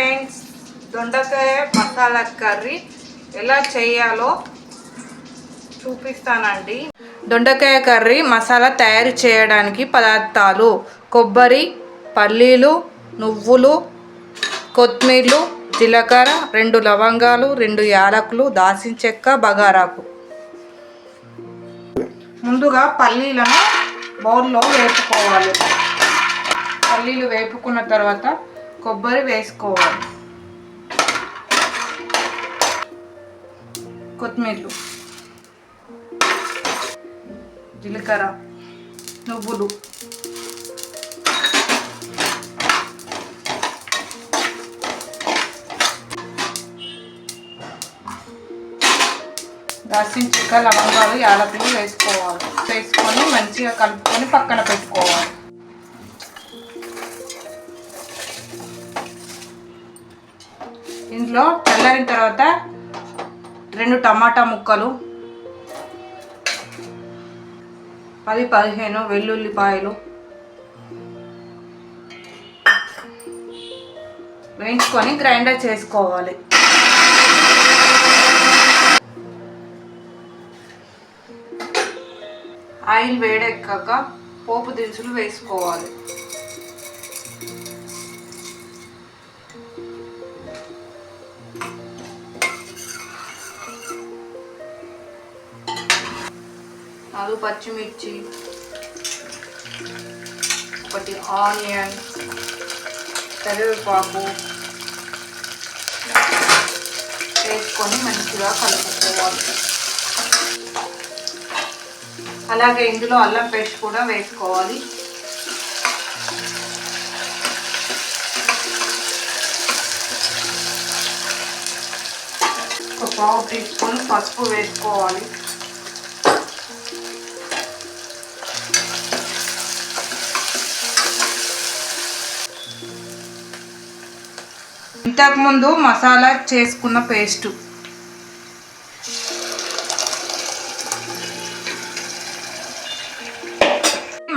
Friends దొండకాయ masala curry ఎలా చేయాలో చూపిస్తానండి. దొండకాయ కర్రీ మసాలా తయారు చేయడానికి పదార్థాలు కొబ్బరి పల్లీలు నువ్వులు కొత్తిమీరలు జీలకర్ర రెండు లవంగాలు రెండు యాలకులు దాల్చిన చెక్క బగారాకు. ముందుగా పల్లీలను బౌల్లో వేపుకోవాలి. పల్లీలు వేపుకున్న తర్వాత కొబ్బరి వేసుకోవాలి. కొత్తిమీరలు. జీలకర్ర నువ్వులు. దాల్చిన చిక్క లవంగాలు యాలకులు వేసుకోవాలి. వేసుకొని మంచిగా కలుపుకొని పక్కన పెట్టుకోవాలి. ఇందులో చల్లారిన తర్వాత రెండు టమాటా ముక్కలు పది పదిహేను వెల్లుల్లిపాయలు వేయించుకొని గ్రైండర్ చేసుకోవాలి. ఆయిల్ వేడెక్కాక పోపు దినుసులు వేసుకోవాలి. నాలుగు పచ్చిమిర్చి. ఒకటి ఆనియన్ కరివేపాకు. వేసుకొని మంచిగా కలుపుకోవాలి. అలాగే ఇందులో అల్లం పేస్ట్ కూడా వేసుకోవాలి. ఒక పావు టీ స్పూన్ పసుపు వేసుకోవాలి. ఇంతకుముందు మసాలా చేసుకున్న పేస్టు.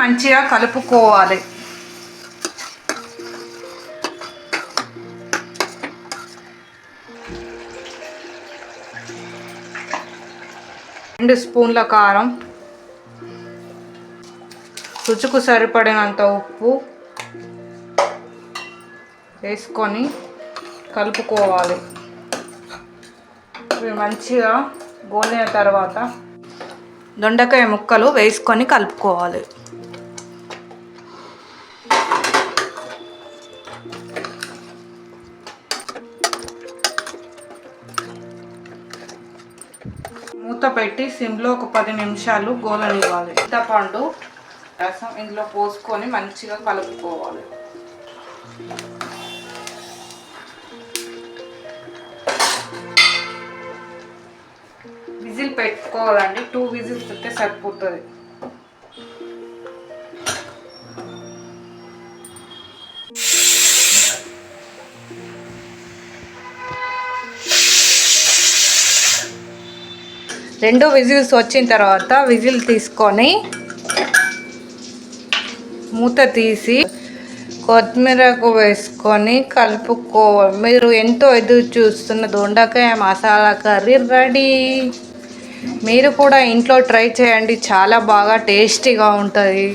మంచిగా కలుపుకోవాలి. రెండు స్పూన్ల కారం. రుచికి సరిపడినంత ఉప్పు వేసుకొని కలుపుకోవాలి. ఇవి మంచిగా గోలిన తర్వాత దొండకాయ ముక్కలు వేసుకొని కలుపుకోవాలి. మూత పెట్టి సిమ్లో ఒక పది నిమిషాలు గోలనివ్వాలి. చింతపండు రసం ఇందులో పోసుకొని మంచిగా కలుపుకోవాలి. విజిల్ పెట్టుకోవాలండి. టూ విజిల్స్ అయితే సరిపోతుంది. రెండు విజిల్స్ వచ్చిన తర్వాత విజిల్ తీసుకొని మూత తీసి కొత్తిమీరకు వేసుకొని కలుపుకోవాలి మీరు ఎంతో ఎదురు చూస్తున్న దొండకాయ మసాలా కర్రీ రెడీ. మీరు కూడా ఇంట్లో ట్రై చేయండి. చాలా బాగా టేస్టీగా ఉంటుంది.